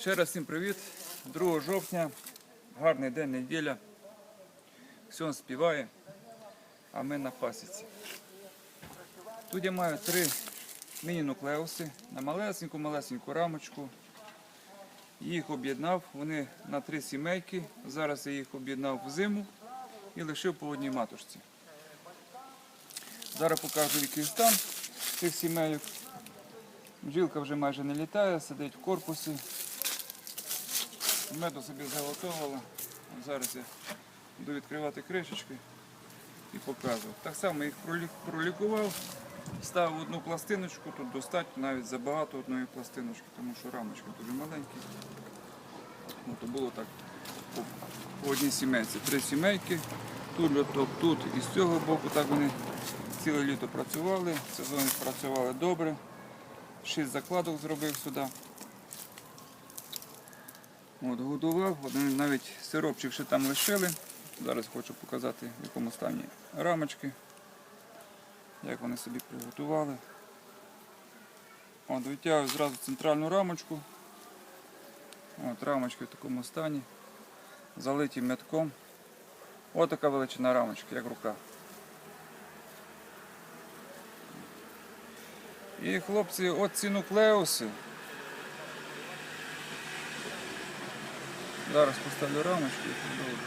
Ще раз всім привіт. 2 жовтня, гарний день, неділя. Ксьон співає, а ми на пасіці. Тут я маю три міні-нуклеуси на малесеньку-малесеньку рамочку. Їх об'єднав, вони на три сімейки. Зараз я їх об'єднав в зиму і лишив по одній матушці. Зараз покажу, який стан цих сімейок. Бджілка вже майже не літає, сидить в корпусі. Меду собі заготовила. Зараз я буду відкривати кришечки і показую. Так само їх пролікував, ставив одну пластиночку, тут достатньо навіть забагато одної пластиночки, тому що рамочки дуже маленькі. То було так по одній сімейці. Три сімейки, тут льоток, тут і з цього боку. Так вони ціле літо працювали, сезон працювали добре. Шість закладок зробив сюди. От, годував, навіть сиропчик ще там лишили. Зараз хочу показати, в якому стані рамочки, як вони собі приготували. От, витягую зразу центральну рамочку. От, рамочки в такому стані. Залиті метком. Ось така величина рамочки, як рука. І хлопці, от ці нуклеуси. Зараз поставлю рамочку,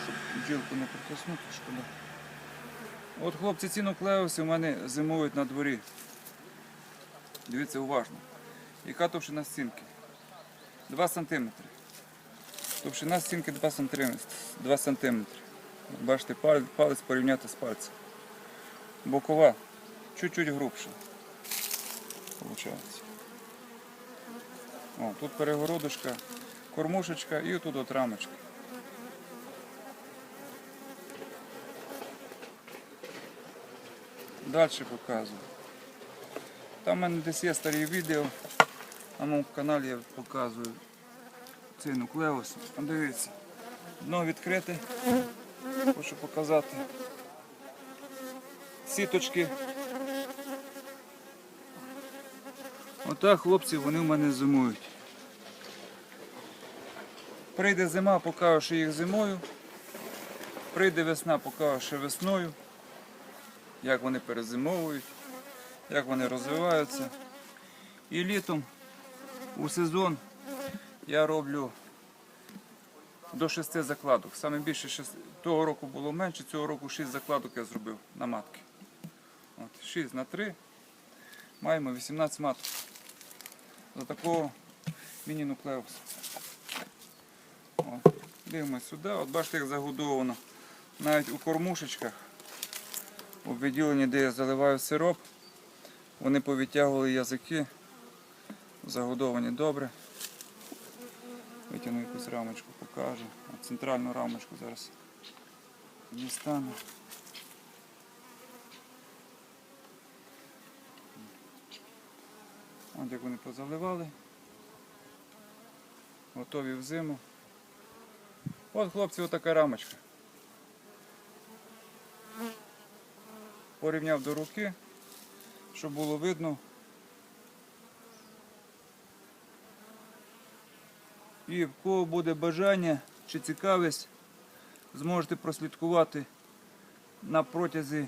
щоб бджілку не притиснути, шкода. От хлопці, ці нуклеуси у мене зимують на дворі. Дивіться уважно. Яка товщина стінки? 2 см. Товщина стінки 2 см. 2 см. Бачите, палець, порівняти з пальцем. Бокова чуть-чуть грубша. Получається. О, тут перегородочка, кормушечка і тут от рамочка. Далі показую. Там в мене десь є старі відео. На моєму каналі я показую цей нуклеус. Дивіться. Дно відкрите. Хочу показати. Сіточки. Отак хлопці вони в мене зимують. Прийде зима, покажу, їх зимою. Прийде весна, покажу, весною. Як вони перезимовують, як вони розвиваються. І літом у сезон я роблю до шести закладок. Саме більше шести- того року було менше, цього року 6 закладок я зробив на матки. От, 6 на 3. Маємо 18 маток. За такого міні-нуклеуса. Дивимось сюди, от бачите, як загодовано. Навіть у кормушечках, у відділенні, де я заливаю сироп, вони повитягували язики, загодовані добре. Витягну якусь рамочку, покажу. Центральну рамочку зараз дістану. От як вони позаливали. Готові в зиму. От хлопці, отака рамочка. Порівняв до руки, щоб було видно. І в кого буде бажання чи цікавість, зможете прослідкувати на протязі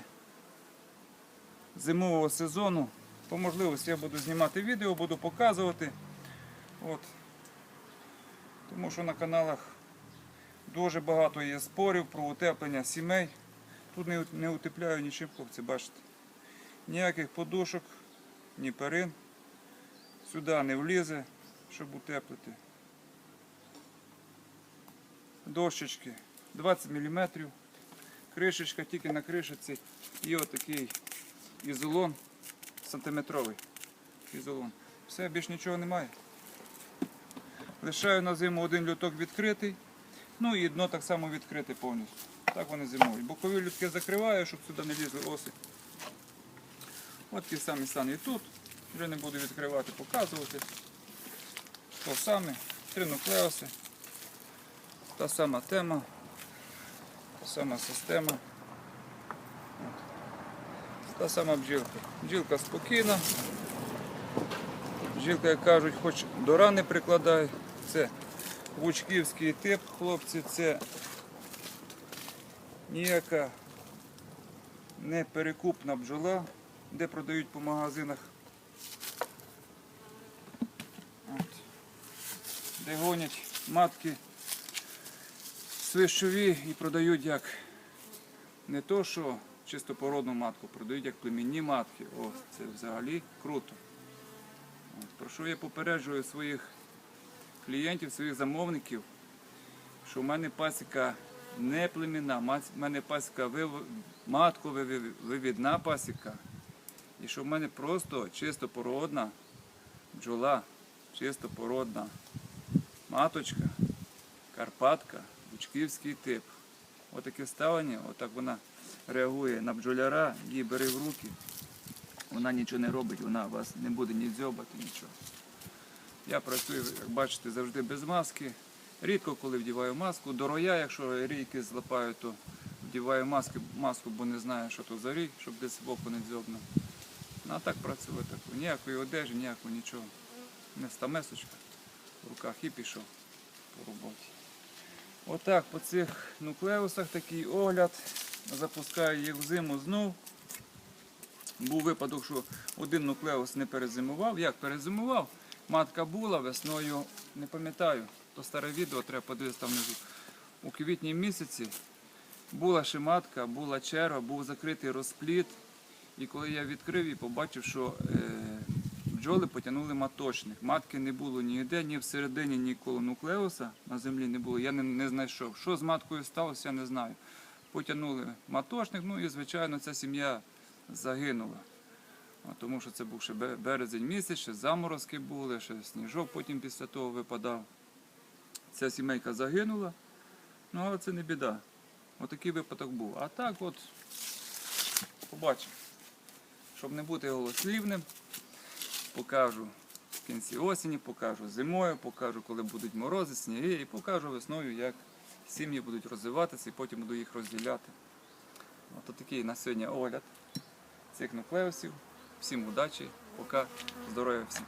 зимового сезону. По можливості я буду знімати відео, буду показувати. От. Тому що на каналах дуже багато є спорів про утеплення сімей. Тут не, утепляю нічим, хлопці, бачите. Ніяких подушок, ні перин. Сюди не влізе, щоб утеплити. Дощечки 20 мм. Кришечка тільки на кришечці і отакий ізолон сантиметровий ізолон. Все, більш нічого немає. Лишаю на зиму один люток відкритий. Ну і дно так само відкрите повністю. Так вони зимують. Бокові лютки закриваю, щоб сюди не лізли оси. От ті самі стани і тут. Вже не буду відкривати, показувати. То саме, три нуклеоси. Та сама тема, та сама система. Та сама бджілка. Бджілка спокійна. Бджілка, як кажуть, хоч до рани прикладає. Це Вучківський тип, хлопці, це ніяка не перекупна бджола, де продають по магазинах. От. Де гонять матки свищові і продають як не то, що чистопородну матку, продають як племінні матки. О, це взагалі круто. От, про що я попереджую своїх клієнтів, своїх замовників, що в мене пасіка не племінна, в мене пасіка вив- матково-вивідна пасіка. І що в мене просто чистопородна бджола, чистопородна маточка, Карпатка, Бучківський тип. Отаке ставлення, отак вона реагує на бджоляра, її бери в руки. Вона нічого не робить, вона вас не буде ні дзьобати, нічого. Я працюю, як бачите, завжди без маски. Рідко коли вдіваю маску. До роя, якщо рійки злапаю, то вдіваю маски, маску, бо не знаю, що то за рій, щоб десь в око не дзьобнув. Ну а так працюю так. Ніякої одежі, ніякого нічого. Не стамесочка в руках і пішов по роботі. Отак по цих нуклеусах такий огляд. Запускаю їх в зиму знов. Був випадок, що один нуклеус не перезимував. Як перезимував? Матка була весною, не пам'ятаю, то старе відео треба подивитися там внизу. У квітні місяці була ще матка, була черва, був закритий розпліт. І коли я відкрив і побачив, що е, бджоли потягнули маточник. Матки не було ніде, ні всередині, ні коло нуклеуса на землі не було. Я не, не знайшов. Що з маткою сталося, я не знаю. Потягнули маточник, ну і звичайно ця сім'я загинула. Тому що це був ще березень місяць, ще заморозки були, ще сніжок потім після того випадав. Ця сімейка загинула, ну але це не біда. Отакий випадок був. А так от побачимо. Щоб не бути голослівним, покажу в кінці осені, покажу зимою, покажу, коли будуть морози, сніги, і покажу весною, як сім'ї будуть розвиватися і потім буду їх розділяти. От такий на сьогодні огляд цих нуклеусів. Всім удачі, пока, здоров'я всім.